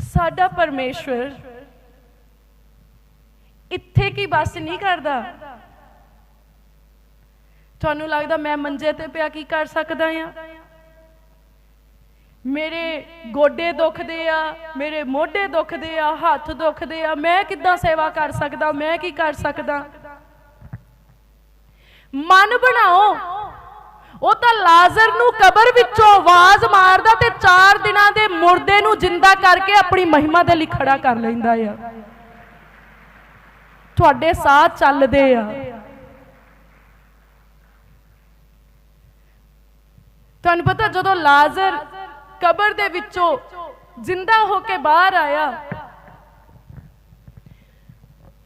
ਸਾਡਾ ਪਰਮੇਸ਼ਵਰ ਇੱਥੇ ਕੀ ਬਸ ਨਹੀਂ ਕਰਦਾ? ਤੁਹਾਨੂੰ ਲੱਗਦਾ ਮੈਂ ਮੰਜੇ ਤੇ ਪਿਆ ਕੀ ਕਰ ਸਕਦਾ ਆ ਮੇਰੇ ਗੋਡੇ ਦੁਖਦੇ ਆ, ਮੇਰੇ ਮੋਢੇ ਦੁਖਦੇ ਆ, ਹੱਥ ਦੁਖਦੇ ਆ, ਮੈਂ ਕਿੱਦਾਂ ਸੇਵਾ ਕਰ ਸਕਦਾ, ਮੈਂ ਕੀ ਕਰ ਸਕਦਾ? ਮਨ ਬਣਾਓ। ਉਹ ਤਾਂ ਲਾਜ਼ਰ ਨੂੰ ਕਬਰ ਵਿੱਚੋਂ ਆਵਾਜ਼ ਮਾਰਦਾ ਤੇ 4 ਦਿਨਾਂ ਦੇ ਮੁਰਦੇ ਨੂੰ ਜਿੰਦਾ ਕਰਕੇ ਆਪਣੀ ਮਹਿਮਾ ਦੇ ਲਈ ਖੜਾ ਕਰ ਲੈਂਦਾ ਆ। ਤੁਹਾਡੇ ਸਾਹ ਚੱਲਦੇ ਆ। ਤੁਹਾਨੂੰ ਪਤਾ ਜਦੋਂ ਲਾਜ਼ਰ ਕਬਰ ਦੇ ਵਿੱਚੋਂ ਜਿੰਦਾ ਹੋ ਕੇ ਬਾਹਰ ਆਇਆ,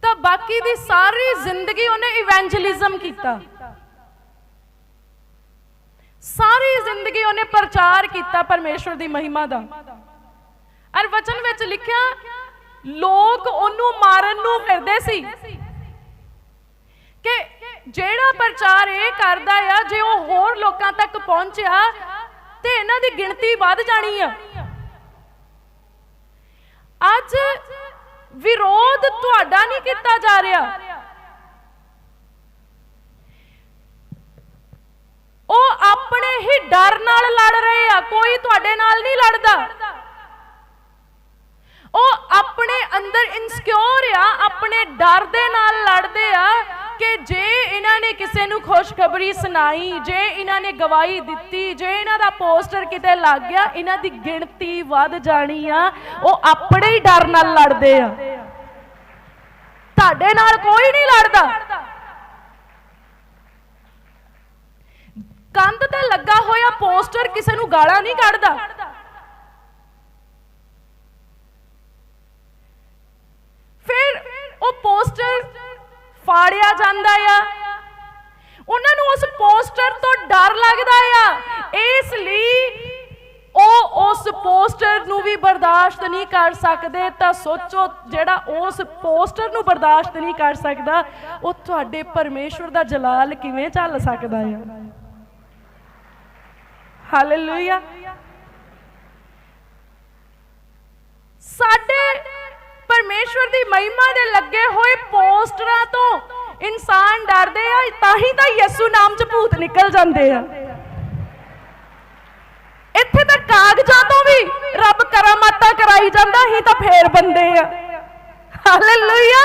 ਤਾਂ ਬਾਕੀ ਦੀ ਸਾਰੀ ਜ਼ਿੰਦਗੀ ਉਹਨੇ ਇਵੈਂਜਲਿਜ਼ਮ ਕੀਤਾ। ਸਾਰੀ ਜ਼ਿੰਦਗੀ ਉਹਨੇ ਪ੍ਰਚਾਰ ਕੀਤਾ ਪਰਮੇਸ਼ਵਰ ਦੀ ਮਹਿਮਾ ਦਾ। ਅਰ ਵਚਨ ਵਿੱਚ ਲਿਖਿਆ, ਲੋਕ ਉਹਨੂੰ ਮਾਰਨ ਨੂੰ ਫਿਰਦੇ ਸੀ। ਕਿ ਜਿਹੜਾ ਪ੍ਰਚਾਰ ਇਹ ਕਰਦਾ ਆ, ਜੇ ਉਹ ਹੋਰ ਲੋਕਾਂ ਤੱਕ ਪਹੁੰਚਿਆ, ਤੇ ਇਹਨਾਂ ਦੀ ਗਿਣਤੀ ਵੱਧ ਜਾਣੀ ਆ। ਅੱਜ ਵਿਰੋਧ ਤੁਹਾਡਾ ਨਹੀਂ ਕੀਤਾ ਜਾ ਰਿਹਾ ਉਹ ਆਪਣੇ ਹੀ ਡਰ ਨਾਲ ਲੜ ਰਹੇ ਆ, ਕੋਈ ਤੁਹਾਡੇ ਨਾਲ ਨਹੀਂ ਲੜਦਾ। ਉਹ ਆਪਣੇ ਅੰਦਰ ਇਨਸਿਕਿਉਰ ਆ, ਆਪਣੇ ਡਰ ਦੇ ਨਾਲ ਲੜਦੇ ਆ ਕਿ ਜੇ ਇਹਨਾਂ ਨੇ ਕਿਸੇ ਨੂੰ ਖੁਸ਼ਖਬਰੀ ਸੁਣਾਈ, ਜੇ ਇਹਨਾਂ ਨੇ ਗਵਾਹੀ ਦਿੱਤੀ, ਜੇ ਇਹਨਾਂ ਦਾ ਪੋਸਟਰ ਕਿਤੇ ਲੱਗ ਗਿਆ, ਇਹਨਾਂ ਦੀ ਗਿਣਤੀ ਵੱਧ ਜਾਣੀ ਆ। ਉਹ ਆਪਣੇ ਹੀ ਡਰ ਨਾਲ ਲੜਦੇ ਆ। ਤੁਹਾਡੇ ਨਾਲ ਕੋਈ ਨਹੀਂ ਲੜਦਾ। ਕੰਧ ਤੇ ਲੱਗਾ ਹੋਇਆ ਪੋਸਟਰ ਕਿਸੇ ਨੂੰ ਗਾਲਾਂ ਨਹੀਂ ਕੱਢਦਾ। ਫਿਰ ਉਹ ਪੋਸਟਰ ਫਾੜਿਆ ਜਾਂਦਾ ਆ। ਉਹਨਾਂ ਨੂੰ ਉਸ ਪੋਸਟਰ ਤੋਂ ਡਰ ਲੱਗਦਾ ਆ। ਇਸ ਲਈ ਉਹ ਉਸ ਪੋਸਟਰ ਨੂੰ ਵੀ ਬਰਦਾਸ਼ਤ ਨਹੀਂ ਕਰ ਸਕਦੇ। ਤਾਂ ਸੋਚੋ, ਜਿਹੜਾ ਉਸ ਪੋਸਟਰ ਨੂੰ ਬਰਦਾਸ਼ਤ ਨਹੀਂ ਕਰ ਸਕਦਾ, ਉਹ ਤੁਹਾਡੇ ਪਰਮੇਸ਼ਵਰ ਦਾ ਜਲਾਲ ਕਿਵੇਂ ਝੱਲ ਸਕਦਾ ਆ? ਹਾਲੇਲੂਇਆ ਸਾਡੇ ਪਰਮੇਸ਼ਵਰ ਦੀ ਮਹਿਮਾ ਦੇ ਲੱਗੇ ਹੋਏ ਪੋਸਟਰਾਂ ਤੋਂ ਇਨਸਾਨ ਡਰਦੇ ਆ, ਤਾਂ ਹੀ ਤਾਂ ਯਿਸੂ ਨਾਮ ਚ ਭੂਤ ਨਿਕਲ ਜਾਂਦੇ ਆ। ਇੱਥੇ ਤਾਂ ਕਾਗਜ਼ਾਂ ਤੋਂ ਵੀ ਰੱਬ ਕਰਾਮਾਤਾਂ ਕਰਾਈ ਜਾਂਦਾ ਹੀ ਤਾਂ ਫੇਰ ਬੰਦੇ ਆ। ਹਾਲੇਲੂਇਆ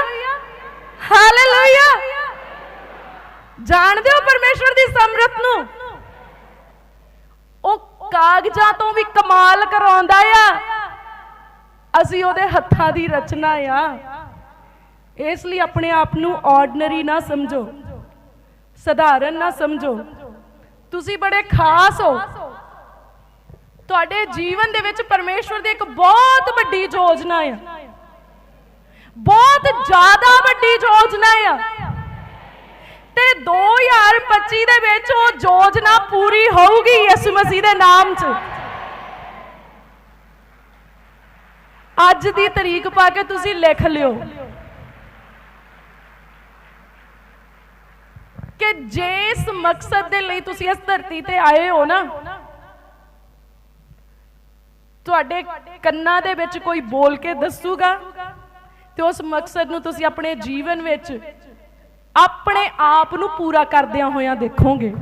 ਹਾਲੇਲੂਇਆ ਜਾਣਦੇ ਹੋ ਪਰਮੇਸ਼ਵਰ ਦੀ ਸਮਰਤ ਨੂੰ? ਕਾਗਜ਼ਾਂ ਤੋਂ ਵੀ ਕਮਾਲ ਕਰਾਉਂਦਾ ਆ। ਅਸੀਂ ਉਹਦੇ ਹੱਥਾਂ ਦੀ ਰਚਨਾ ਆ। ਇਸ ਲਈ ਆਪਣੇ ਆਪ ਨੂੰ ਆਰਡੀਨਰੀ ਨਾ ਸਮਝੋ, ਸਧਾਰਨ ਨਾ ਸਮਝੋ। ਤੁਸੀਂ ਬੜੇ ਖਾਸ ਹੋ। ਤੁਹਾਡੇ ਜੀਵਨ ਦੇ ਵਿੱਚ ਪਰਮੇਸ਼ਵਰ ਦੀ ਇੱਕ ਬਹੁਤ ਵੱਡੀ ਯੋਜਨਾ ਆ। ਬਹੁਤ ਜ਼ਿਆਦਾ ਵੱਡੀ ਯੋਜਨਾ ਆ। ਤੇ 2025 ਦੇ ਵਿੱਚ ਉਹ ਯੋਜਨਾ ਪੂਰੀ ਹੋਊਗੀ ਯਿਸੂ ਮਸੀਹ ਦੇ ਨਾਮ 'ਚ। ਅੱਜ ਦੀ ਤਰੀਕ ਪਾ ਕੇ ਤੁਸੀਂ ਲਿਖ ਲਿਓ ਕਿ ਜਿਸ ਮਕਸਦ ਦੇ ਲਈ ਤੁਸੀਂ ਇਸ ਧਰਤੀ ਤੇ ਆਏ ਹੋ ਨਾ, ਤੁਹਾਡੇ ਕੰਨਾਂ ਦੇ ਵਿੱਚ ਕੋਈ ਬੋਲ ਕੇ ਦੱਸੂਗਾ ਤੇ ਉਸ ਮਕਸਦ ਨੂੰ ਤੁਸੀਂ ਆਪਣੇ ਜੀਵਨ ਵਿੱਚ ਆਪਣੇ ਆਪ ਨੂੰ ਪੂਰਾ ਕਰਦਿਆਂ ਹੋਇਆਂ ਦੇਖੋਗੇ।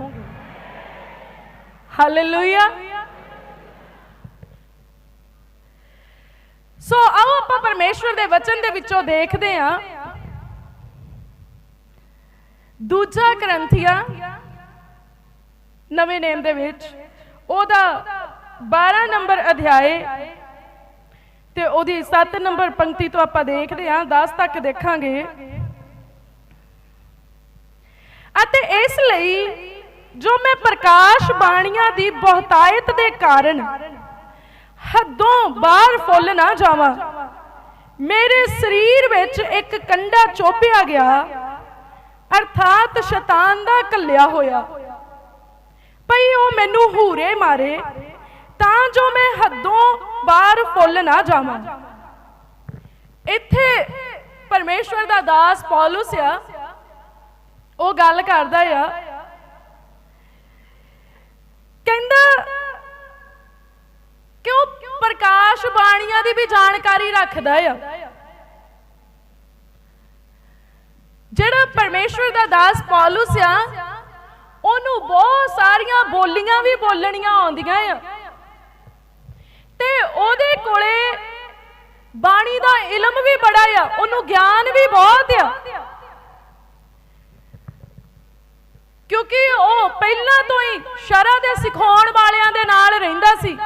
ਹਾਲੇਲੂਇਆ ਸੋ ਆਓ ਆਪਾਂ ਪਰਮੇਸ਼ਵਰ ਦੇ ਵਚਨ ਦੇ ਵਿੱਚੋਂ ਦੇਖਦੇ ਹਾਂ। ਦੂਜਾ ਗ੍ਰੰਥੀਆ ਨਵੇਂ ਨੇਮ ਦੇ ਵਿੱਚ, ਉਹਦਾ 12 ਨੰਬਰ ਅਧਿਆਏ ਤੇ ਉਹਦੀ 7 ਨੰਬਰ ਪੰਕਤੀ ਤੋਂ ਆਪਾਂ ਦੇਖਦੇ ਹਾਂ 10 ਤੱਕ ਦੇਖਾਂਗੇ। ਅਤੇ ਇਸ ਲਈ ਜੋ ਮੈਂ ਪ੍ਰਕਾਸ਼ ਬਾਣੀਆਂ ਦੀ ਬਹੁਤਾਇਤ ਦੇ ਕਾਰਨ ਹੱਦੋਂ ਬਾਹਰ ਫੁੱਲ ਨਾ ਜਾਵਾਂ, ਮੇਰੇ ਸਰੀਰ ਵਿੱਚ ਇੱਕ ਕੰਡਾ ਚੋਪਿਆ ਗਿਆ, ਅਰਥਾਤ ਸ਼ੈਤਾਨ ਦਾ ਕੱਲਿਆ ਹੋਇਆ। ਭਈ ਉਹ ਮੈਨੂੰ ਹੂਰੇ ਮਾਰੇ, ਤਾਂ ਜੋ ਮੈਂ ਹੱਦੋਂ ਬਾਹਰ ਫੁੱਲ ਨਾ ਜਾਵਾਂ। ਇੱਥੇ ਪਰਮੇਸ਼ਵਰ ਦਾ ਦਾਸ ਪੌਲੁਸ ਆ ਉਹ ਗੱਲ ਕਰਦਾ ਆ। ਕਹਿੰਦਾ ਕਿ ਉਹ ਪ੍ਰਕਾਸ਼ ਬਾਣੀਆਂ ਦੀ ਵੀ ਜਾਣਕਾਰੀ ਰੱਖਦਾ ਆ? ਜਿਹੜਾ ਪਰਮੇਸ਼ਵਰ ਦਾ ਦਾਸ ਪੌਲੁਸ ਆ, ਉਹਨੂੰ ਬਹੁਤ ਸਾਰੀਆਂ ਬੋਲੀਆਂ ਵੀ ਬੋਲਣੀਆਂ ਆਉਂਦੀਆਂ ਆ। ਤੇ ਉਹਦੇ ਕੋਲੇ ਬਾਣੀ ਦਾ ਇਲਮ ਵੀ ਬੜਾ ਆ, ਉਹਨੂੰ ਗਿਆਨ ਵੀ ਬਹੁਤ ਆ। ਕਿਉਂਕਿ ਉਹ ਪਹਿਲਾਂ ਤੋਂ ਹੀ ਸ਼ਰਾ ਦੇ ਸਿਖਾਉਣ ਵਾਲਿਆਂ ਦੇ ਨਾਲ ਰਹਿੰਦਾ ਸੀ।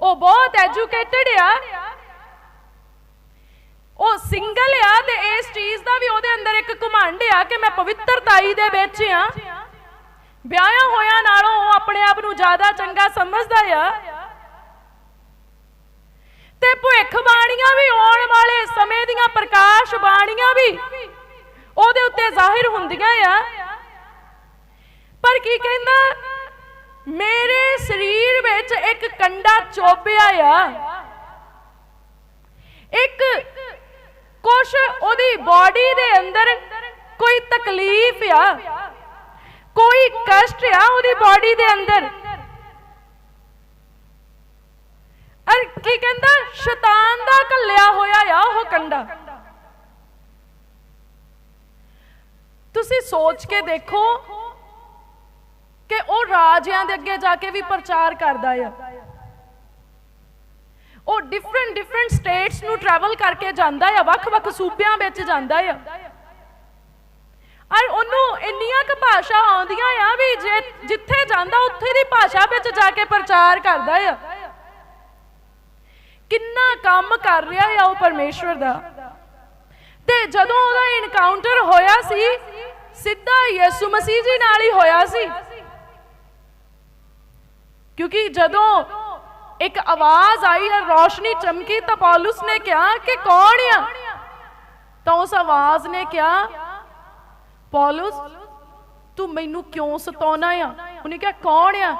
ਉਹ ਬਹੁਤ ਐਜੂਕੇਟਿਡ ਆ। ਉਹ ਸਿੰਗਲ ਆ ਤੇ ਇਸ ਚੀਜ਼ ਦਾ ਵੀ ਉਹਦੇ ਅੰਦਰ ਇੱਕ ਘਮੰਡ ਆ ਕਿ ਮੈਂ ਪਵਿੱਤਰਤਾਈ ਦੇ ਵਿੱਚ ਆ। ਵਿਆਹਿਆ ਹੋਇਆ ਨਾਲੋਂ ਉਹ ਆਪਣੇ ਆਪ ਨੂੰ ਜ਼ਿਆਦਾ ਚੰਗਾ ਸਮਝਦਾ ਆ। ਤੇ ਭੁੱਖ ਬਾਣੀਆਂ ਵੀ ਆਉਣ ਵਾਲੇ ਸਮੇਂ ਦੀਆਂ ਪ੍ਰਕਾਸ਼ ਬਾਣੀਆਂ ਵੀ ਉਹਦੇ ਉੱਤੇ ਜ਼ਾਹਿਰ ਹੁੰਦੀਆਂ ਆ। ਪਰ ਕੀ ਕਹਿੰਦਾ? ਮੇਰੇ ਸਰੀਰ ਵਿੱਚ ਇੱਕ ਕੰਡਾ ਚੋਬਿਆ ਆ। ਇੱਕ ਕੁਛ ਉਹਦੀ ਬਾਡੀ ਦੇ ਅੰਦਰ ਕੋਈ ਤਕਲੀਫ ਆ। ਕੋਈ ਕਸ਼ਟ ਆ ਉਹਦੀ ਬਾਡੀ ਦੇ ਅੰਦਰ। ਅਰ ਕੀ ਕਹਿੰਦਾ? ਸ਼ੈਤਾਨ ਦਾ ਕੱਲਿਆ ਹੋਇਆ ਆ ਉਹ ਕੰਡਾ। ਤੁਸੀਂ ਸੋਚ ਕੇ ਦੇਖੋ ਕਿ ਉਹ ਰਾਜਿਆਂ ਦੇ ਅੱਗੇ ਜਾ ਕੇ ਵੀ ਪ੍ਰਚਾਰ ਕਰਦਾ ਆ। ਉਹ ਡਿਫਰੈਂਟ ਡਿਫਰੈਂਟ ਸਟੇਟਸ ਨੂੰ ਟਰੈਵਲ ਕਰਕੇ ਜਾਂਦਾ ਆ, ਵੱਖ-ਵੱਖ ਸੂਬਿਆਂ ਵਿੱਚ ਜਾਂਦਾ ਆ। ਔਰ ਉਹਨੂੰ ਇੰਨੀਆਂ ਕੁ ਭਾਸ਼ਾ ਆਉਂਦੀਆਂ ਆ ਵੀ ਜੇ ਜਿੱਥੇ ਜਾਂਦਾ, ਉੱਥੇ ਦੀ ਭਾਸ਼ਾ ਵਿੱਚ ਜਾ ਕੇ ਪ੍ਰਚਾਰ ਕਰਦਾ ਆ। ਕਿੰਨਾ ਕੰਮ ਕਰ ਰਿਹਾ ਆ ਉਹ ਪਰਮੇਸ਼ਵਰ ਦਾ। ਤੇ ਜਦੋਂ ਉਹਦਾ ਇਨਕਾਊਂਟਰ ਹੋਇਆ ਸੀ ਸਿੱਧਾ ਯਿਸੂ ਮਸੀਹ ਜੀ ਨਾਲ ਹੀ ਹੋਇਆ ਸੀ। ਕਿਉਂਕਿ ਜਦੋਂ ਇੱਕ ਆਵਾਜ਼ ਆਈ ਔਰ ਰੋਸ਼ਨੀ ਚਮਕੀ ਤਾਂ ਪੌਲੁਸ ਨੇ ਕਿਹਾ ਕਿ ਕੌਣ ਆ? ਤਾਂ ਉਸ ਆਵਾਜ਼ ਨੇ ਕਿਹਾ, ਪੌਲੁਸ, ਤੂੰ ਮੈਨੂੰ ਕਿਉਂ ਸਤਾਉਣਾ ਆ? ਉਹਨੇ ਕਿਹਾ, ਕੌਣ ਆ?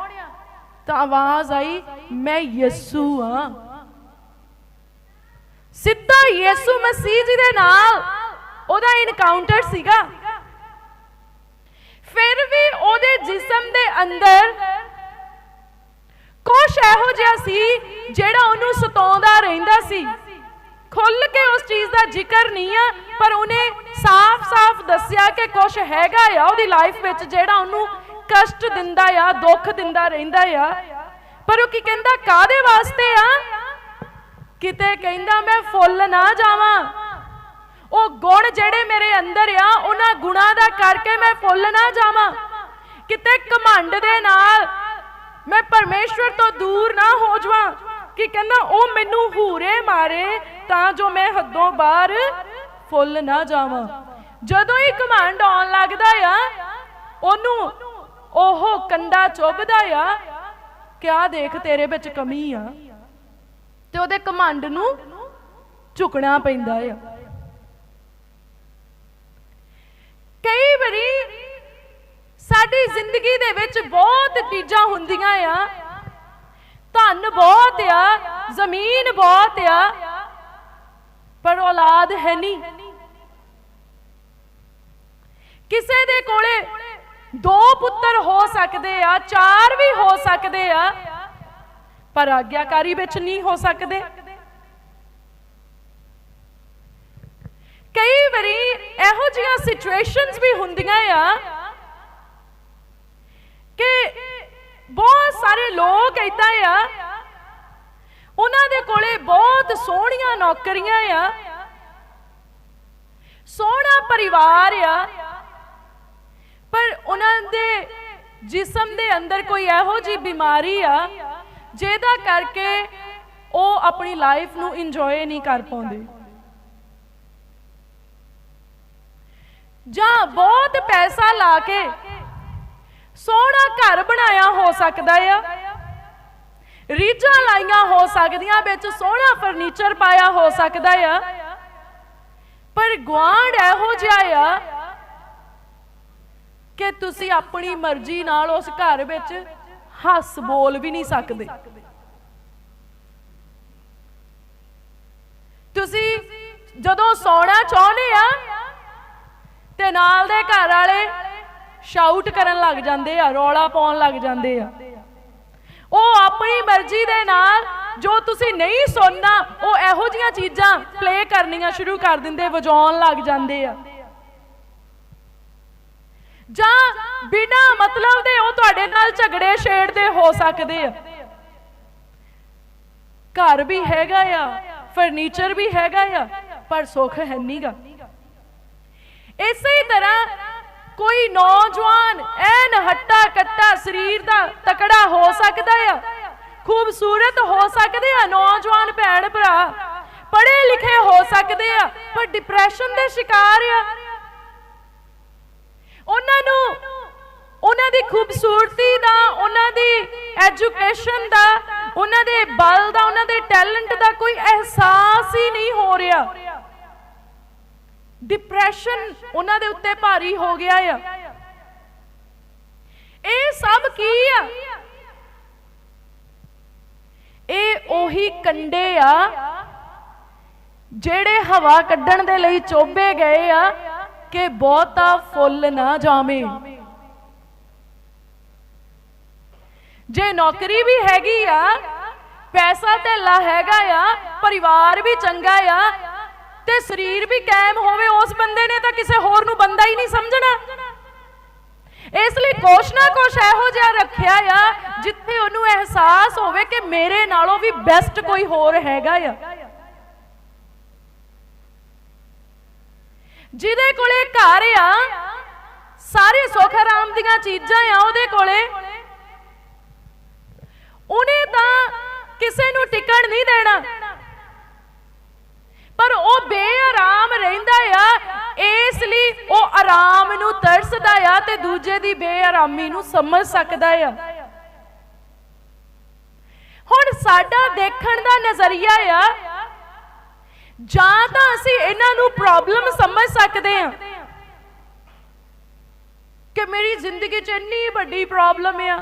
ਤਾਂ ਆਵਾਜ਼ ਆਈ, ਮੈਂ ਯਿਸੂ ਆ। ਸਿੱਧਾ ਯਿਸੂ ਮਸੀਹ ਜੀ ਦੇ ਨਾਲ ਉਹਦਾ ਇਨਕਾਊਂਟਰ ਸੀਗਾ। ਫਿਰ ਵੀ ਉਹਦੇ ਜਿਸਮ ਦੇ ਅੰਦਰ ਕੁਛ ਇਹੋ ਜਿਹਾ ਸੀ ਜਿਹੜਾ ਉਹਨੂੰ ਸਤਾਉਂਦਾ ਰਹਿੰਦਾ ਸੀ। ਖੁੱਲ ਕੇ ਉਸ ਚੀਜ਼ ਦਾ ਜ਼ਿਕਰ ਨਹੀਂ ਆ, ਪਰ ਉਹਨੇ ਸਾਫ਼-ਸਾਫ਼ ਦੱਸਿਆ ਕਿ ਕੁਛ ਹੈਗਾ ਆ ਉਹਦੀ ਲਾਈਫ ਵਿੱਚ ਜਿਹੜਾ ਉਹਨੂੰ ਕਸ਼ਟ ਦਿੰਦਾ ਆ, ਦੁੱਖ ਦਿੰਦਾ ਰਹਿੰਦਾ ਆ। ਪਰ ਉਹ ਕੀ ਕਹਿੰਦਾ ਕਾਦੇ ਵਾਸਤੇ ਆ? ਕਿਤੇ ਕਹਿੰਦਾ, ਮੈਂ ਫੁੱਲ ਨਾ ਜਾਵਾਂ। ਉਹ ਗੁਣ ਜਿਹੜੇ ਮੇਰੇ ਅੰਦਰ ਆ, ਉਹਨਾਂ ਗੁਣਾਂ ਦਾ ਕਰਕੇ ਮੈਂ ਫੁੱਲ ਨਾ ਜਾਵਾਂ। ਕਿਤੇ ਘਮੰਡ ਦੇ ਨਾਲ ਮੈਂ ਪਰਮੇਸ਼ਵਰ ਤੋਂ ਦੂਰ ਨਾ ਹੋ ਜਾਵਾਂ ਕਿ ਕਹਿੰਦਾ ਉਹ ਮੈਨੂੰ ਹੂਰੇ ਮਾਰੇ ਤਾਂ ਜੋ ਮੈਂ ਹੱਦੋਂ ਬਾਹਰ ਫੁੱਲ ਨਾ ਜਾਵਾਂ। ਜਦੋਂ ਹੀ ਘਮੰਡ ਆਉਣ ਲੱਗਦਾ ਆ, ਉਹਨੂੰ ਉਹ ਕੰਡਾ ਚੁੱਭਦਾ ਆ, ਕਿਆ ਦੇਖ ਤੇਰੇ ਵਿੱਚ ਕਮੀ ਆ? ਤੇ ਉਹਦੇ ਕਮਾਂਡ ਨੂੰ ਝੁਕਣਾ ਪੈਂਦਾ ਆ ਕਈ ਵਾਰੀ ਸਾਡੀ ਜ਼ਿੰਦਗੀ ਦੇ ਵਿੱਚ ਬਹੁਤ ਚੀਜ਼ਾਂ ਹੁੰਦੀਆਂ ਆ। ਧਨ ਬਹੁਤ ਆ, ਜ਼ਮੀਨ ਬਹੁਤ ਆ, ਪਰ ਔਲਾਦ ਹੈ ਨਹੀਂ। ਕਿਸੇ ਦੇ ਕੋਲੇ ਦੋ ਪੁੱਤਰ ਹੋ ਸਕਦੇ ਆ, ਚਾਰ ਵੀ ਹੋ ਸਕਦੇ ਆ, ਪਰ ਆਗਿਆਕਾਰੀ ਵਿੱਚ ਨਹੀਂ ਹੋ ਸਕਦੇ। ਕਈ ਵਾਰੀ ਇਹੋ ਜਿਹੀਆਂ ਸਿਚੁਏਸ਼ਨਸ ਵੀ ਹੁੰਦੀਆਂ ਆ ਕਿ ਬਹੁਤ ਸਾਰੇ ਲੋਕ ਇਦਾਂ ਆ। ਉਹਨਾਂ ਦੇ ਕੋਲੇ ਬਹੁਤ ਸੋਹਣੀਆਂ ਨੌਕਰੀਆਂ ਆ। ਸੋਹਣਾ ਪਰਿਵਾਰ ਆ। ਪਰ ਉਹਨਾਂ ਦੇ ਜਿਸਮ ਦੇ ਅੰਦਰ ਕੋਈ ਇਹੋ ਜੀ ਬਿਮਾਰੀ ਆ, ਜਿਹਦਾ ਕਰਕੇ ਉਹ ਆਪਣੀ ਲਾਈਫ ਨੂੰ ਇੰਜੋਏ ਨਹੀਂ ਕਰ ਪਾਉਂਦੇ। ਜਾਂ ਬਹੁਤ ਪੈਸਾ ਲਾ ਕੇ ਸੋਹਣਾ ਘਰ ਬਣਾਇਆ ਹੋ ਸਕਦਾ ਆ। ਰੀਝਾਂ ਲਾਈਆਂ ਹੋ ਸਕਦੀਆਂ, ਵਿੱਚ ਸੋਹਣਾ ਫਰਨੀਚਰ ਪਾਇਆ ਹੋ ਸਕਦਾ ਆ। ਪਰ ਗਵਾਂਡ ਇਹੋ ਜਿਹਾ ਆ ਕਿ ਤੁਸੀਂ ਆਪਣੀ ਮਰਜ਼ੀ ਨਾਲ ਉਸ ਘਰ ਵਿੱਚ ਹੱਸ ਬੋਲ ਵੀ ਨਹੀਂ ਸਕਦੇ। ਤੁਸੀਂ ਜਦੋਂ ਸੌਣਾ ਚਾਹੁੰਦੇ ਆ ਤੇ ਨਾਲ ਦੇ ਘਰ ਵਾਲੇ ਸ਼ਾਊਟ ਕਰਨ ਲੱਗ ਜਾਂਦੇ ਆ, ਰੌਲਾ ਪਾਉਣ ਲੱਗ ਜਾਂਦੇ ਆ। ਉਹ ਆਪਣੀ ਮਰਜ਼ੀ ਦੇ ਨਾਲ ਜੋ ਤੁਸੀਂ ਨਹੀਂ ਸੁਣਨਾ, ਉਹ ਇਹੋ ਜੀਆਂ ਚੀਜ਼ਾਂ ਪਲੇ ਕਰਨੀਆਂ ਸ਼ੁਰੂ ਕਰ ਦਿੰਦੇ, ਵਜਾਉਣ ਲੱਗ ਜਾਂਦੇ ਆ। ਜਾਂ ਬਿਨਾ ਮਤਲਬ ਦੇ ਉਹ ਤੁਹਾਡੇ ਨਾਲ ਝਗੜੇ ਛੇੜਦੇ ਹੋ ਸਕਦੇ ਆ। ਘਰ ਵੀ ਹੈਗਾ ਆ ਫਰਨੀਚਰ ਵੀ ਹੈਗਾ ਆ, ਪਰ ਸੁੱਖ ਹੈ ਨਹੀਂਗਾ ਇਸੇ ਤਰ੍ਹਾਂ ਕੋਈ ਨੌਜਵਾਨ ਐਨ ਹੱਟਾ ਕੱਟਾ ਸਰੀਰ ਦਾ ਤਕੜਾ ਹੋ ਸਕਦਾ ਆ? ਖੂਬਸੂਰਤ ਹੋ ਸਕਦੇ ਆ ਨੌਜਵਾਨ ਭੈਣ ਭਰਾ? ਪੜ੍ਹੇ ਲਿਖੇ ਹੋ ਸਕਦੇ ਆ, ਪਰ ਡਿਪਰੈਸ਼ਨ ਦੇ ਸ਼ਿਕਾਰ ਆ। ਉਹਨਾਂ ਨੂੰ, ਉਹਨਾਂ ਦੀ ਖੂਬਸੂਰਤੀ ਦਾ, ਉਹਨਾਂ ਦੀ ਐਜੂਕੇਸ਼ਨ ਦਾ, ਉਹਨਾਂ ਦੇ ਬਲ ਦਾ, ਉਹਨਾਂ ਦੇ ਟੈਲੈਂਟ ਦਾ ਕੋਈ ਅਹਿਸਾਸ ਹੀ ਨਹੀਂ ਹੋ ਰਿਹਾ। ਡਿਪਰੈਸ਼ਨ ਉਹਨਾਂ ਦੇ ਉੱਤੇ ਭਾਰੀ ਹੋ ਗਿਆ ਆ। ਇਹ ਸਭ ਕੀ ਆ? ਇਹ ਉਹੀ ਕੰਡੇ ਆ ਜਿਹੜੇ ਹਵਾ ਕੱਢਣ ਦੇ ਲਈ ਚੋਬੇ ਗਏ ਆ ਕਿ ਬਹੁਤਾ ਫੁੱਲ ਨਾ ਜਾਵੇ ਜੇ ਨੌਕਰੀ ਵੀ ਹੈਗੀ ਆ, ਪੈਸਾ ਧੇਲਾ ਹੈਗਾ ਆ, ਪਰਿਵਾਰ ਵੀ ਚੰਗਾ ਆ ਤੇ ਸਰੀਰ ਵੀ ਕਾਇਮ ਹੋਵੇ, ਉਸ ਬੰਦੇ ਨੇ ਤਾਂ ਕਿਸੇ ਹੋਰ ਨੂੰ ਬੰਦਾ ਹੀ ਨਹੀਂ ਸਮਝਣਾ। ਇਸ ਲਈ ਕੁਛ ਨਾ ਕੁਛ ਇਹੋ ਜਿਹਾ ਰੱਖਿਆ ਆ, ਜਿੱਥੇ ਉਹਨੂੰ ਅਹਿਸਾਸ ਹੋਵੇ ਕਿ ਮੇਰੇ ਨਾਲੋਂ ਵੀ ਬੈਸਟ ਕੋਈ ਹੋਰ ਹੈਗਾ ਆ। ਜਿਹਦੇ ਕੋਲੇ ਘਰ ਆ, ਸਾਰੇ ਸੁਖ ਆਰਾਮ ਦੀਆਂ ਚੀਜ਼ਾਂ ਆ ਉਹਦੇ ਕੋਲੇ, ਉਹਨੇ ਤਾਂ ਕਿਸੇ ਨੂੰ ਟਿਕਣ ਨਹੀਂ ਦੇਣਾ। ਪਰ ਉਹ ਬੇਆਰਾਮ ਰਹਿੰਦਾ ਆ। ਇਸ ਲਈ ਉਹ ਆਰਾਮ ਨੂੰ ਤਰਸਦਾ ਆ ਤੇ ਦੂਜੇ ਦੀ ਬੇਆਰਾਮੀ ਨੂੰ ਸਮਝ ਸਕਦਾ ਆ। ਹੁਣ ਸਾਡਾ ਦੇਖਣ ਦਾ ਨਜ਼ਰੀਆ ਆ। ਜਾਂ ਤਾਂ ਅਸੀਂ ਇਹਨਾਂ ਨੂੰ ਪ੍ਰੋਬਲਮ ਸਮਝ ਸਕਦੇ ਹਾਂ ਕਿ ਮੇਰੀ ਜ਼ਿੰਦਗੀ 'ਚ ਇੰਨੀ ਵੱਡੀ ਪ੍ਰੋਬਲਮ ਆ।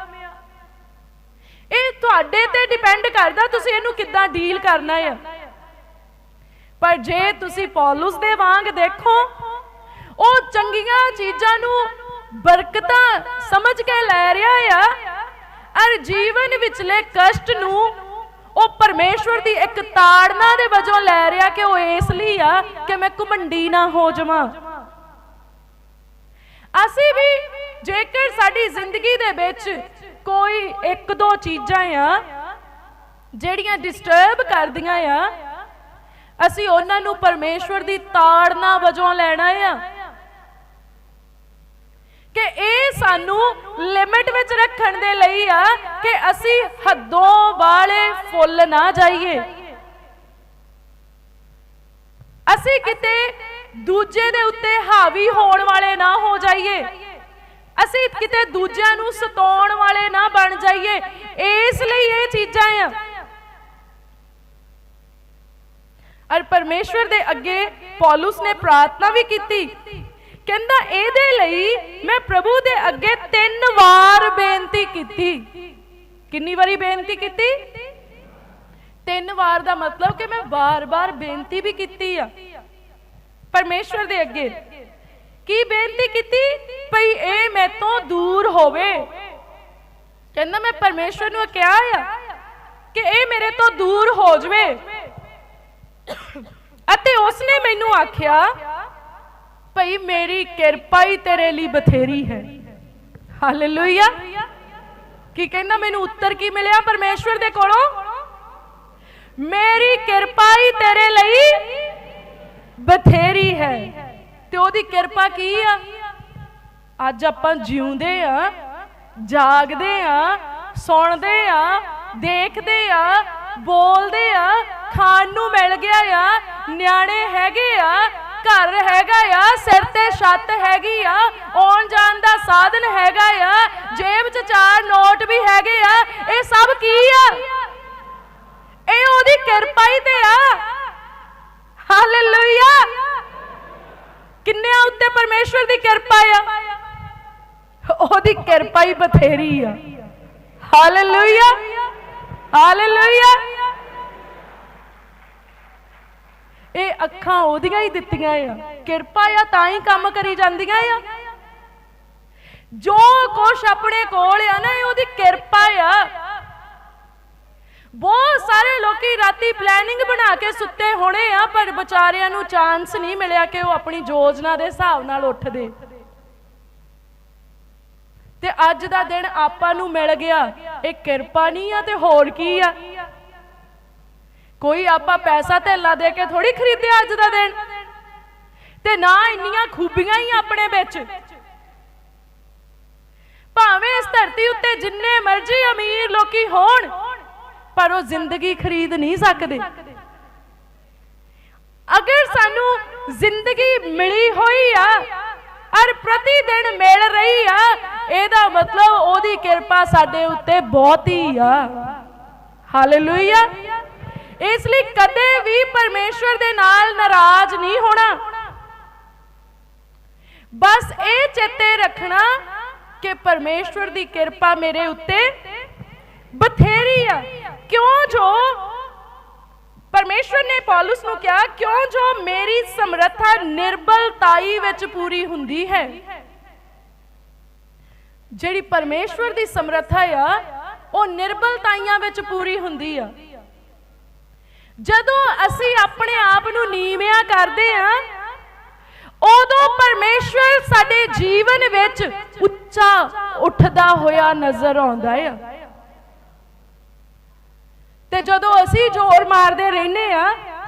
ਇਹ ਤੁਹਾਡੇ ਤੇ ਡਿਪੈਂਡ ਕਰਦਾ ਤੁਸੀਂ ਇਹਨੂੰ ਕਿੱਦਾਂ ਡੀਲ ਕਰਨਾ ਆ। ਪਰ ਜੇ ਤੁਸੀਂ ਪੌਲਸ ਦੇ ਵਾਂਗ ਦੇਖੋ, ਉਹ ਚੰਗੀਆਂ ਚੀਜ਼ਾਂ ਨੂੰ ਬਰਕਤਾਂ ਸਮਝ ਕੇ ਲੈ ਰਿਹਾ ਆ ਅਰ ਜੀਵਨ ਵਿਚਲੇ ਕਸ਼ਟ ਨੂੰ ਉਹ ਪਰਮੇਸ਼ਵਰ ਦੀ ਇੱਕ ਤਾੜਨਾ ਦੇ ਵਜੋਂ ਲੈ ਰਿਹਾ ਕਿ ਉਹ ਇਸ ਲਈ ਆ ਕਿ ਮੈਂ ਘਮੰਡੀ ਨਾ ਹੋ ਜਾਵਾਂ। ਅਸੀਂ ਵੀ ਜੇਕਰ ਸਾਡੀ ਜ਼ਿੰਦਗੀ ਦੇ ਵਿੱਚ ਕੋਈ ਇੱਕ ਦੋ ਚੀਜ਼ਾਂ ਆ, ਜਿਹੜੀਆਂ ਡਿਸਟਰਬ ਕਰਦੀਆਂ ਆ ਅਸੀਂ ਉਹਨਾਂ ਨੂੰ ਪਰਮੇਸ਼ਵਰ ਦੀ ਤਾੜਨਾ ਵਜੋਂ ਲੈਣਾ ਆ ਕਿ ਇਹ ਸਾਨੂੰ ਲਿਮਿਟ ਵਿੱਚ ਰੱਖਣ ਦੇ ਲਈ ਆ ਕਿ ਅਸੀਂ ਹੱਦੋਂ ਵਾਲੇ ਫੁੱਲ ਨਾ ਜਾਈਏ। ਅਸੀਂ ਕਿਤੇ ਦੂਜੇ ਦੇ ਉੱਤੇ ਹਾਵੀ ਹੋਣ ਵਾਲੇ ਨਾ ਹੋ ਜਾਈਏ। ਅਸੀਂ ਕਿਤੇ ਦੂਜਿਆਂ ਨੂੰ ਸਤਾਉਣ ਵਾਲੇ ਨਾ ਬਣ ਜਾਈਏ। ਇਸ ਲਈ ਇਹ ਚੀਜ਼ਾਂ ਆ। ਅਰ ਪਰਮੇਸ਼ਵਰ ਦੇ ਅੱਗੇ ਪੌਲਸ ਨੇ ਪ੍ਰਾਰਥਨਾ ਵੀ ਕੀਤੀ। ਕਹਿੰਦਾ, ਇਹਦੇ ਲਈ ਮੈਂ ਪ੍ਰਭੂ ਦੇ ਅੱਗੇ ਤਿੰਨ ਵਾਰ ਬੇਨਤੀ ਕੀਤੀ। ਕਿੰਨੀ ਵਾਰੀ ਬੇਨਤੀ ਕੀਤੀ? ਤਿੰਨ ਵਾਰ ਦਾ ਮਤਲਬ ਕਿ ਮੈਂ ਵਾਰ-ਵਾਰ ਬੇਨਤੀ ਵੀ ਕੀਤੀ ਆ ਪਰਮੇਸ਼ਵਰ ਦੇ ਅੱਗੇ। ਕੀ ਬੇਨਤੀ ਕੀਤੀ? ਭਈ ਇਹ ਮੈਥੋਂ ਦੂਰ ਹੋਵੇ। ਕਹਿੰਦਾ, ਮੈਂ ਪਰਮੇਸ਼ਵਰ ਨੂੰ ਕਿਹਾ ਆ ਕਿ ਇਹ ਮੇਰੇ ਤੋਂ ਦੂਰ ਹੋ ਜਵੇ। ਅਤੇ ਉਸਨੇ ਮੈਨੂੰ ਆਖਿਆ, ਭਈ ਮੇਰੀ ਕਿਰਪਾ ਹੀ ਤੇਰੇ ਲਈ ਬਥੇਰੀ ਹੈ। ਹਾਲੇਲੂਇਆ। ਕੀ ਕਹਿੰਦਾ, ਮੈਨੂੰ ਉੱਤਰ ਕੀ ਮਿਲਿਆ ਪਰਮੇਸ਼ਵਰ ਦੇ ਕੋਲੋਂ? ਮੇਰੀ ਕਿਰਪਾ ਹੀ ਤੇਰੇ ਲਈ ਬਥੇਰੀ ਹੈ। ਤੇ ਉਹਦੀ ਕਿਰਪਾ ਕੀ ਆ? ਅੱਜ ਆਪਾਂ ਜਿਉਂਦੇ ਆ, ਜਾਗਦੇ ਆ, ਸੁਣਦੇ ਆ, ਦੇਖਦੇ ਆ, ਬੋਲਦੇ ਆ ਖਾਣ ਨੂੰ ਮਿਲ ਗਿਆ ਆ, ਨਿਆਣੇ ਹੈਗੇ ਆ, ਘਰ ਹੈਗਾ ਆ, ਸਿਰ ਤੇ ਛੱਤ ਹੈਗੀ ਆ, ਆਉਣ ਜਾਣ ਦਾ ਸਾਧਨ ਹੈਗਾ ਆ, ਜੇਬ 'ਚ ਚਾਰ ਨੋਟ ਵੀ ਹੈਗੇ ਆ, ਇਹ ਸਭ ਕੀ ਆ? ਇਹ ਉਹਦੀ ਕਿਰਪਾ ਹੀ ਤੇ ਆ। ਹਾਲੇਲੂਇਆ। ਕਿੰਨਿਆਂ ਉੱਤੇ ਪਰਮੇਸ਼ਵਰ ਦੀ ਕਿਰਪਾ ਆ? ਉਹਦੀ ਕਿਰਪਾ ਹੀ ਬਥੇਰੀ ਆ। ਹਾਲੇਲੂਇਆ। ਹਾਲੇਲੂਇਆ। ਇਹ ਅੱਖਾਂ ਉਹਦੀਆਂ ਹੀ ਦਿੱਤੀਆਂ ਆ। ਕਿਰਪਾ ਆ, ਤਾਂ ਹੀ ਕੰਮ ਕਰੀ ਜਾਂਦੀਆਂ ਆ। ਜੋ ਕੁਛ ਆਪਣੇ ਕੋਲ ਆ ਨਾ, ਇਹ ਉਹਦੀ ਕਿਰਪਾ ਆ। ਲੋਕੀ ਰਾਤੀ ਪਲੈਨਿੰਗ ਬਣਾ ਕੇ ਸੁੱਤੇ ਹੋਣੇ ਆ, ਪਰ ਵਿਚਾਰਿਆਂ ਨੂੰ ਚਾਂਸ ਨਹੀਂ ਮਿਲਿਆ ਕਿ ਉਹ ਆਪਣੀ ਯੋਜਨਾ ਦੇ ਹਿਸਾਬ ਨਾਲ ਉੱਠਦੇ। ਤੇ ਅੱਜ ਦਾ ਦਿਨ ਆਪਾਂ ਨੂੰ ਮਿਲ ਗਿਆ। ਇਹ ਕਿਰਪਾ ਨਹੀਂ ਆ ਤੇ ਹੋਰ ਕੀ ਆ? ਕੋਈ ਆਪਾਂ ਪੈਸਾ ਧੇਲਾ ਦੇ ਕੇ ਥੋੜੀ ਖਰੀਦਿਆ ਅੱਜ ਦਾ ਦਿਨ। ਤੇ ਨਾ ਇੰਨੀਆਂ ਖੂਬੀਆਂ ਹੀ ਆਪਣੇ ਵਿੱਚ। ਭਾਵੇਂ ਇਸ ਧਰਤੀ ਉੱਤੇ ਜਿੰਨੇ ਮਰਜ਼ੀ ਅਮੀਰ ਲੋਕੀ ਹੋਣ, ਪਰ ਉਹ ਜ਼ਿੰਦਗੀ ਖਰੀਦ ਨਹੀਂ ਸਕਦੇ। ਅਗਰ ਸਾਨੂੰ ਜ਼ਿੰਦਗੀ ਮਿਲੀ ਹੋਈ ਆ, ਔਰ ਪ੍ਰਤੀ ਦਿਨ ਮਿਲ ਰਹੀ ਆ, ਇਹਦਾ ਮਤਲਬ ਉਹਦੀ ਕਿਰਪਾ ਸਾਡੇ ਉੱਤੇ ਬਹੁਤੀ ਆ। ਹਾਲੇਲੂਇਆ ਇਸ ਲਈ ਕਦੇ ਵੀ ਪਰਮੇਸ਼ਵਰ ਦੇ ਨਾਲ ਨਾਰਾਜ਼ ਨਹੀਂ ਹੋਣਾ। ਬਸ ਇਹ ਚੇਤੇ ਰੱਖਣਾ ਕਿ ਪਰਮੇਸ਼ਵਰ ਦੀ ਕਿਰਪਾ ਮੇਰੇ ਉੱਤੇ ਬਥੇਰੀ ਆ। ਕਿਉਂ ਜੋ ਪਰਮੇਸ਼ਵਰ ਨੇ ਪੌਲਸ ਨੂੰ ਕਿਹਾ, ਕਿਉਂ ਜੋ ਮੇਰੀ ਸਮਰੱਥਾ ਨਿਰਬਲਤਾਈ ਵਿੱਚ ਪੂਰੀ ਹੁੰਦੀ ਹੈ। ਜਿਹੜੀ ਪਰਮੇਸ਼ਵਰ ਦੀ ਸਮਰੱਥਾ ਆ, ਉਹ ਨਿਰਬਲਤਾਈਆਂ ਵਿੱਚ ਪੂਰੀ ਹੁੰਦੀ ਆ। ਜਦੋਂ ਅਸੀਂ ਆਪਣੇ ਆਪ ਨੂੰ ਨੀਵਿਆਂ ਕਰਦੇ ਆ ਉਦੋਂ ਪਰਮੇਸ਼ਵਰ ਸਾਡੇ ਜੀਵਨ ਵਿੱਚ ਉੱਚਾ ਉੱਠਦਾ ਹੋਇਆ ਨਜ਼ਰ ਆਉਂਦਾ ਆ। ਤੇ ਜਦੋਂ ਅਸੀਂ ਜ਼ੋਰ ਮਾਰਦੇ ਰਹਿੰਦੇ ਆ,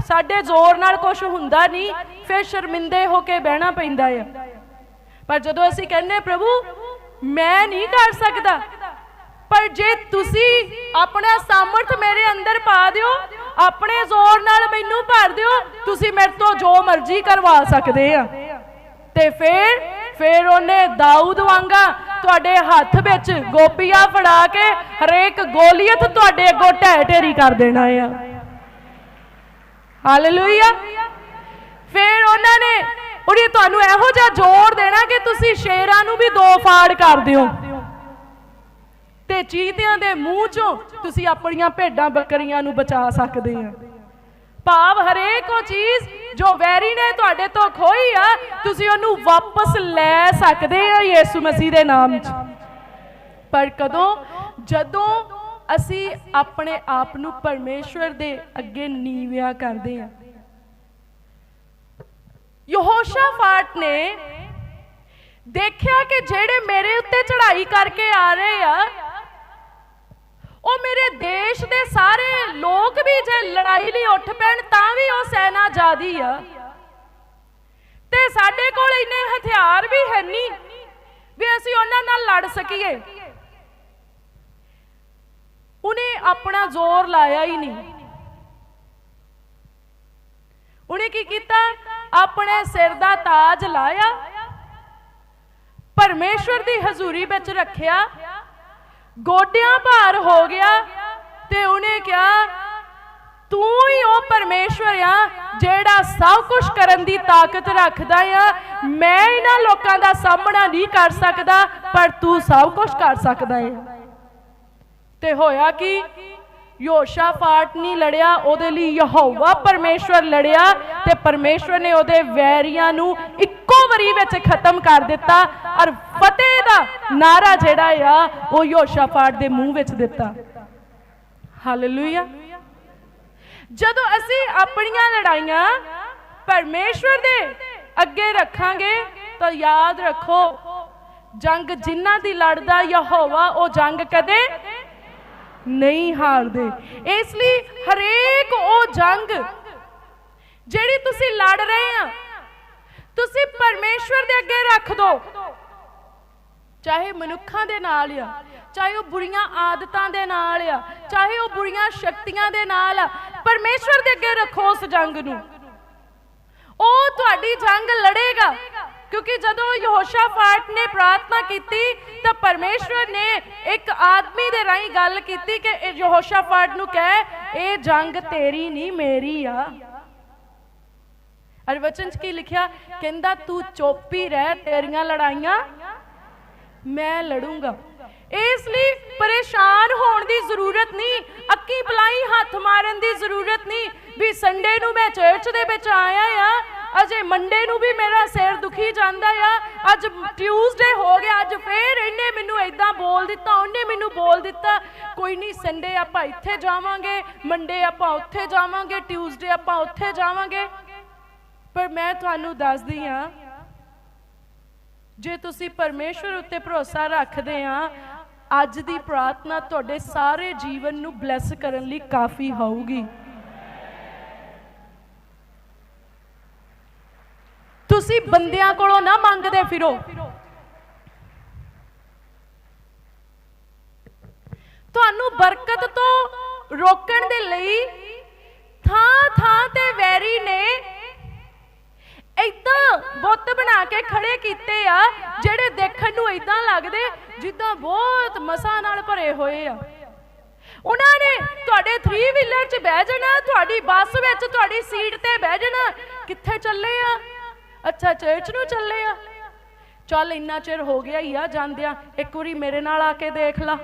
ਸਾਡੇ ਜ਼ੋਰ ਨਾਲ ਕੁਝ ਹੁੰਦਾ ਨਹੀਂ, ਫਿਰ ਸ਼ਰਮਿੰਦੇ ਹੋ ਕੇ ਬਹਿਣਾ ਪੈਂਦਾ ਆ। ਪਰ ਜਦੋਂ ਅਸੀਂ ਕਹਿੰਦੇ ਪ੍ਰਭੂ, ਮੈਂ ਨਹੀਂ ਕਰ ਸਕਦਾ, ਪਰ ਜੇ ਤੁਸੀਂ ਆਪਣਾ ਸਾਮਰਥ ਮੇਰੇ ਅੰਦਰ ਪਾ ਦਿਓ ਆਪਣੇ ਜ਼ੋਰ ਨਾਲ ਮੈਨੂੰ ਭਰ ਦਿਓ, ਤੁਸੀਂ ਮੇਰੇ ਤੋਂ ਜੋ ਮਰਜ਼ੀ ਕਰਵਾ ਸਕਦੇ ਆ। ਤੇ ਫਿਰ ਫਿਰ ਉਹਨੇ ਦਾਊਦ ਵਾਂਗਾ ਤੁਹਾਡੇ ਹੱਥ ਵਿੱਚ ਗੋਪੀਆਂ ਫੜਾ ਕੇ ਹਰੇਕ ਗੋਲੀਅਤ ਤੁਹਾਡੇ ਅੱਗੋਂ ਢਹਿ ਢੇਰੀ ਕਰ ਦੇਣਾ ਆ। ਹਾਲੇਲੂਇਆ ਫਿਰ ਉਹਨਾਂ ਨੇ ਉਹਨੇ ਤੁਹਾਨੂੰ ਇਹੋ ਜਿਹਾ ਜ਼ੋਰ ਦੇਣਾ ਕਿ ਤੁਸੀਂ ਸ਼ੇਰਾਂ ਨੂੰ ਵੀ ਦੋ ਫਾੜ ਕਰ ਦਿਓ। ਤੇ ਚੀਤਿਆਂ ਦੇ ਮੂੰਹ ਚੋਂ ਤੁਸੀਂ ਆਪਣੀਆਂ ਭੇਡਾਂ ਬੱਕਰੀਆਂ ਨੂੰ ਬਚਾ ਸਕਦੇ ਆ। ਭਾਵ ਹਰੇਕ ਉਹ ਚੀਜ਼ ਜੋ ਵੈਰੀ ਨੇ ਤੁਹਾਡੇ ਤੋਂ ਖੋਈ ਆ, ਤੁਸੀਂ ਉਹਨੂੰ ਵਾਪਸ ਲੈ ਸਕਦੇ ਆ ਯੀਸੂ ਮਸੀਹ ਦੇ ਨਾਮ 'ਚ। ਪਰ ਕਦੋਂ? ਜਦੋਂ ਅਸੀਂ ਆਪਣੇ ਆਪ ਨੂੰ ਪਰਮੇਸ਼ਵਰ ਦੇ ਅੱਗੇ ਨੀਵਿਆ ਕਰਦੇ ਆ। ਯਹੋਸ਼ਾਫਾਟ ਨੇ ਦੇਖਿਆ ਕਿ ਜਿਹੜੇ ਮੇਰੇ ਉੱਤੇ ਚੜ੍ਹਾਈ ਕਰਕੇ ਆ ਰਹੇ ਆ ਉਹ ਮੇਰੇ ਦੇਸ਼ ਦੇ ਸਾਰੇ ਲੋਕ ਵੀ ਜੇ ਲੜਾਈ ਲਈ ਉੱਠ ਪੈਣ ਤਾਂ ਵੀ ਉਹ ਸੈਨਾ ਜਾਦੀ ਆ। ਤੇ ਸਾਡੇ ਕੋਲ ਇੰਨੇ ਹਥਿਆਰ ਵੀ ਹੈ ਨਹੀਂ ਵੀ ਅਸੀਂ ਉਹਨਾਂ ਨਾਲ ਲੜ ਸਕੀਏ। ਉਹਨੇ ਆਪਣਾ ਜ਼ੋਰ ਲਾਇਆ ਹੀ ਨਹੀਂ। ਉਹਨੇ ਕੀ ਕੀਤਾ? ਆਪਣੇ ਸਿਰ ਦਾ ਤਾਜ ਲਾਇਆ। ਪਰਮੇਸ਼ਵਰ ਦੀ ਹਜ਼ੂਰੀ ਵਿੱਚ ਰੱਖਿਆ। ਗੋਡਿਆਂ ਭਾਰ ਹੋ ਗਿਆ ਤੇ ਉਹਨੇ ਕਿਹਾ, ਤੂੰ ਹੀ ਉਹ ਪਰਮੇਸ਼ਵਰ ਆ ਜਿਹੜਾ ਸਭ ਕੁਝ ਕਰਨ ਦੀ ਤਾਕਤ ਰੱਖਦਾ ਆ। ਮੈਂ ਇਹਨਾਂ ਲੋਕਾਂ ਦਾ ਸਾਹਮਣਾ ਨਹੀਂ ਕਰ ਸਕਦਾ, ਪਰ ਤੂੰ ਸਭ ਕੁਝ ਕਰ ਸਕਦਾ ਹੈ ਤੇ ਹੋਇਆ ਕਿ? ਯੋਸ਼ਾਫਾਟ ਨਹੀਂ ਲੜਿਆ, ਉਹਦੇ ਲਈ ਯਹੋਵਾ ਪਰਮੇਸ਼ਵਰ ਲੜਿਆ ਤੇ ਪਰਮੇਸ਼ਵਰ ਨੇ ਉਹਦੇ ਵੈਰੀਆਂ ਨੂੰ ਇੱਕੋ ਵਾਰੀ ਵਿੱਚ ਖਤਮ ਕਰ ਦਿੱਤਾ ਔਰ ਫਤਿਹ ਦਾ ਨਾਰਾ ਜਿਹੜਾ ਆ, ਉਹ ਯੋਸ਼ਾਫਾਟ ਦੇ ਮੂੰਹ ਵਿੱਚ ਦਿੱਤਾ। ਹਾਲੇਲੂਇਆ ਜਦੋਂ ਅਸੀਂ ਆਪਣੀਆਂ ਲੜਾਈਆਂ ਪਰਮੇਸ਼ਵਰ ਦੇ ਅੱਗੇ ਰੱਖਾਂਗੇ ਤਾਂ ਯਾਦ ਰੱਖੋ, ਜੰਗ ਜਿਨ੍ਹਾਂ ਦੀ ਲੜਦਾ ਯਹੋਵਾ, ਉਹ ਜੰਗ ਕਦੇ ਨਹੀਂ ਹਾਰਦੇ। ਇਸ ਲਈ ਹਰੇਕ ਉਹ ਜੰਗ ਜਿਹੜੀ ਤੁਸੀਂ ਲੜ ਰਹੇ ਆ, ਤੁਸੀਂ ਪਰਮੇਸ਼ਵਰ ਦੇ ਅੱਗੇ ਰੱਖ ਦਿਓ ਚਾਹੇ ਮਨੁੱਖਾਂ ਦੇ ਨਾਲ ਆ, ਚਾਹੇ ਉਹ ਬੁਰੀਆਂ ਆਦਤਾਂ ਦੇ ਨਾਲ ਆ, ਚਾਹੇ ਉਹ ਬੁਰੀਆਂ ਸ਼ਕਤੀਆਂ ਦੇ ਨਾਲ ਆ, ਪਰਮੇਸ਼ਵਰ ਦੇ ਅੱਗੇ ਰੱਖੋ ਉਸ ਜੰਗ ਨੂੰ। ਉਹ ਤੁਹਾਡੀ ਜੰਗ ਲੜੇਗਾ। ਕਿਉਂਕਿ ਜਦੋਂ ਯਹੋਸ਼ਾਫਾਟ ਨੇ ਪ੍ਰਾਰਥਨਾ ਕੀਤੀ, ਤਾਂ ਪਰਮੇਸ਼ਵਰ ਨੇ ਇੱਕ ਆਦਮੀ ਦੇ ਰਾਹੀਂ ਗੱਲ ਕੀਤੀ ਕਿ ਯਹੋਸ਼ਾਫਾਟ ਨੂੰ ਕਹੇ, ਇਹ ਜੰਗ ਤੇਰੀ ਨਹੀਂ, ਮੇਰੀ ਆ। ਅਰ ਵਚਨ 'ਚ ਕੀ ਲਿਖਿਆ? ਕਹਿੰਦਾ, ਤੂੰ ਚੋਪੀ ਰਹਿ, ਤੇਰੀਆਂ ਲੜਾਈਆਂ ਮੈਂ ਲੜੂੰਗਾ। ਇਸ ਲਈ ਪਰੇਸ਼ਾਨ ਹੋਣ ਦੀ ਜ਼ਰੂਰਤ ਨਹੀਂ ਅੱਕੀ ਪਲਾਈ ਹੱਥ ਮਾਰਨ ਦੀ ਜ਼ਰੂਰਤ ਨਹੀਂ, ਵੀ ਸੰਡੇ ਨੂੰ ਮੈਂ ਚਰਚ ਦੇ ਵਿੱਚ ਆਇਆ ਆ ਅਜੇ ਮੰਡੇ ਨੂੰ ਵੀ ਮੇਰਾ ਸਿਰ ਦੁਖੀ ਜਾਂਦਾ ਆ। ਅੱਜ ਟਿਊਜ਼ਡੇ ਹੋ ਗਿਆ, ਅੱਜ ਫੇਰ ਇਹਨੇ ਮੈਨੂੰ ਇਦਾਂ ਬੋਲ ਦਿੱਤਾ, ਉਹਨੇ ਮੈਨੂੰ ਬੋਲ ਦਿੱਤਾ, ਕੋਈ ਨਹੀਂ ਸੰਡੇ ਆਪਾਂ ਇੱਥੇ ਜਾਵਾਂਗੇ ਮੰਡੇ ਆਪਾਂ ਉੱਥੇ ਜਾਵਾਂਗੇ ਟਿਊਜ਼ਡੇ ਆਪਾਂ ਉੱਥੇ ਜਾਵਾਂਗੇ। ਪਰ ਮੈਂ ਤੁਹਾਨੂੰ ਦੱਸਦੀ ਆ ਜੇ ਤੁਸੀਂ ਪਰਮੇਸ਼ਵਰ ਉੱਤੇ ਭਰੋਸਾ ਰੱਖਦੇ ਆ ਅੱਜ ਦੀ ਪ੍ਰਾਰਥਨਾ ਤੁਹਾਡੇ ਸਾਰੇ ਜੀਵਨ ਨੂੰ ਬਲੈਸ ਕਰਨ ਲਈ ਕਾਫੀ ਹੋਊਗੀ। ਤੁਸੀਂ ਬੰਦਿਆਂ ਕੋਲੋਂ ਨਾ ਮੰਗਦੇ ਫਿਰੋ। ਤੁਹਾਨੂੰ ਬਰਕਤ ਤੋਂ ਰੋਕਣ ਦੇ ਲਈ ਥਾਂ ਥਾਂ ਤੇ ਵੈਰੀ ਨੇ ਇਦਾਂ ਬੁੱਤ ਬਣਾ ਕੇ ਖੜੇ ਕੀਤੇ ਆ, ਜਿਹੜੇ ਦੇਖਣ ਨੂੰ ਇਦਾਂ ਲੱਗਦੇ ਜਿੱਦਾਂ ਬਹੁਤ ਮਸਾਂ ਨਾਲ ਭਰੇ ਹੋਏ ਆ। ਉਹਨਾਂ ਨੇ ਤੁਹਾਡੇ 3 ਵੀਲਰ 'ਚ ਬਹਿ ਜਾਣਾ, ਤੁਹਾਡੀ ਬੱਸ ਵਿੱਚ ਤੁਹਾਡੀ ਸੀਟ ਤੇ ਬਹਿ ਜਾਣਾ, ਕਿੱਥੇ ਚੱਲੇ ਆ? ਅੱਛਾ, ਚਰਚ ਨੂੰ ਚੱਲੇ ਆ। ਚੱਲ ਇੰਨਾ ਚਿਰ ਹੋ ਗਿਆ ਹੀ ਆ ਜਾਂਦਿਆਂ, ਇੱਕ ਵਾਰੀ ਮੇਰੇ ਨਾਲ ਆ ਕੇ ਦੇਖ ਲਾ।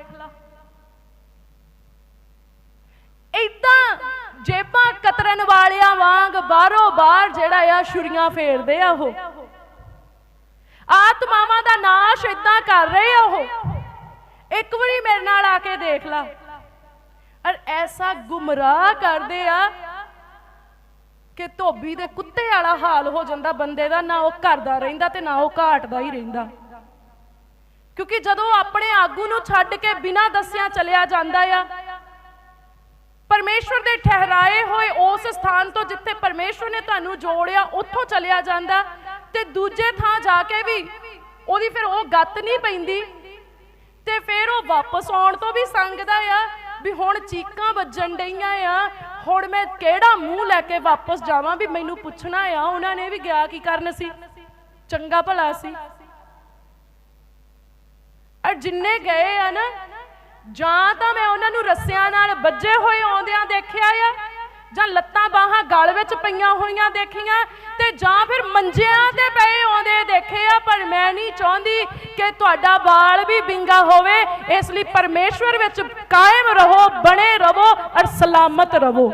ਇਦਾਂ ਜੇਬਾਂ ਕਤਰਨ ਵਾਲਿਆਂ ਵਾਂਗ ਬਾਹਰੋਂ ਬਾਹਰ ਜਿਹੜਾ ਆ ਛੁਰੀਆਂ ਫੇਰਦੇ ਆ ਉਹ। ਆਤਮਾਵਾਂ ਦਾ ਨਾਸ਼ ਇਦਾਂ ਕਰ ਰਹੇ ਆ ਉਹ। ਇੱਕ ਵਾਰੀ ਮੇਰੇ ਨਾਲ ਆ ਕੇ ਦੇਖ ਲਾ। ਔਰ ਐਸਾ ਗੁੰਮਰਾਹ ਕਰਦੇ ਆ ਕਿ ਧੋਬੀ ਦੇ ਕੁੱਤੇ ਵਾਲਾ ਹਾਲ ਹੋ ਜਾਂਦਾ, ਬੰਦੇ ਦਾ ਨਾ ਉਹ ਘਰ ਦਾ ਰਹਿੰਦਾ ਤੇ ਨਾ ਉਹ ਘਾਟ ਦਾ ਹੀ ਰਹਿੰਦਾ। ਕਿਉਂਕਿ ਜਦੋਂ ਆਪਣੇ ਆਗੂ ਨੂੰ ਛੱਡ ਕੇ ਬਿਨਾਂ ਦੱਸਿਆ ਚਲਿਆ ਜਾਂਦਾ ਆ, ਪਰਮੇਸ਼ਵਰ ਦੇ ਠਹਿਰਾਏ ਹੋਏ ਉਸ ਸਥਾਨ ਤੋਂ ਜਿੱਥੇ ਪਰਮੇਸ਼ਵਰ ਨੇ ਤੁਹਾਨੂੰ ਜੋੜਿਆ, ਉੱਥੋਂ ਚਲਿਆ ਜਾਂਦਾ ਤੇ ਦੂਜੇ ਥਾਂ ਜਾ ਕੇ ਵੀ ਉਹਦੀ ਫਿਰ ਉਹ ਗੱਤ ਨਹੀਂ ਪੈਂਦੀ ਤੇ ਫਿਰ ਉਹ ਵਾਪਸ ਆਉਣ ਤੋਂ ਵੀ ਸੰਗਦਾ ਆ ਵੀ ਹੁਣ ਚੀਕਾਂ ਵੱਜਣ ਡਈਆਂ ਆ। ਹੁਣ ਮੈਂ ਕਿਹੜਾ ਮੂੰਹ ਲੈ ਕੇ ਵਾਪਸ ਜਾਵਾਂ ਵੀ ਮੈਨੂੰ ਪੁੱਛਣਾ ਆ। ਉਹਨਾਂ ਨੇ ਵੀ ਗਿਆ ਕੀ ਕਰਨ ਸੀ? ਚੰਗਾ ਭਲਾ ਸੀ। ਔਰ ਜਿੰਨੇ ਗਏ ਆ ਨਾ, ਜਾਂ ਤਾਂ ਮੈਂ ਉਹਨਾਂ ਨੂੰ ਰੱਸਿਆਂ ਨਾਲ ਵੱਜੇ ਹੋਏ ਆਉਂਦਿਆਂ ਦੇਖਿਆ ਆ ਜਾਂ ਲੱਤਾਂ ਬਾਹਾਂ ਗਲ ਵਿੱਚ ਪਈਆਂ ਹੋਈਆਂ ਦੇਖੀਆਂ ਤੇ ਜਾਂ ਫਿਰ ਮੰਜਿਆਂ ਤੇ ਪਏ ਆਉਂਦੇ ਦੇਖੇ ਆ, ਪਰ ਮੈਂ ਨਹੀਂ ਚਾਹੁੰਦੀ ਕਿ ਤੁਹਾਡਾ ਬਾਲ ਵੀ ਬਿੰਗਾ ਹੋਵੇ। ਇਸ ਲਈ ਪਰਮੇਸ਼ਵਰ ਵਿੱਚ ਕਾਇਮ ਰਹੋ, ਬਣੇ ਰਹੋ ਔਰ ਸਲਾਮਤ ਰਹੋ।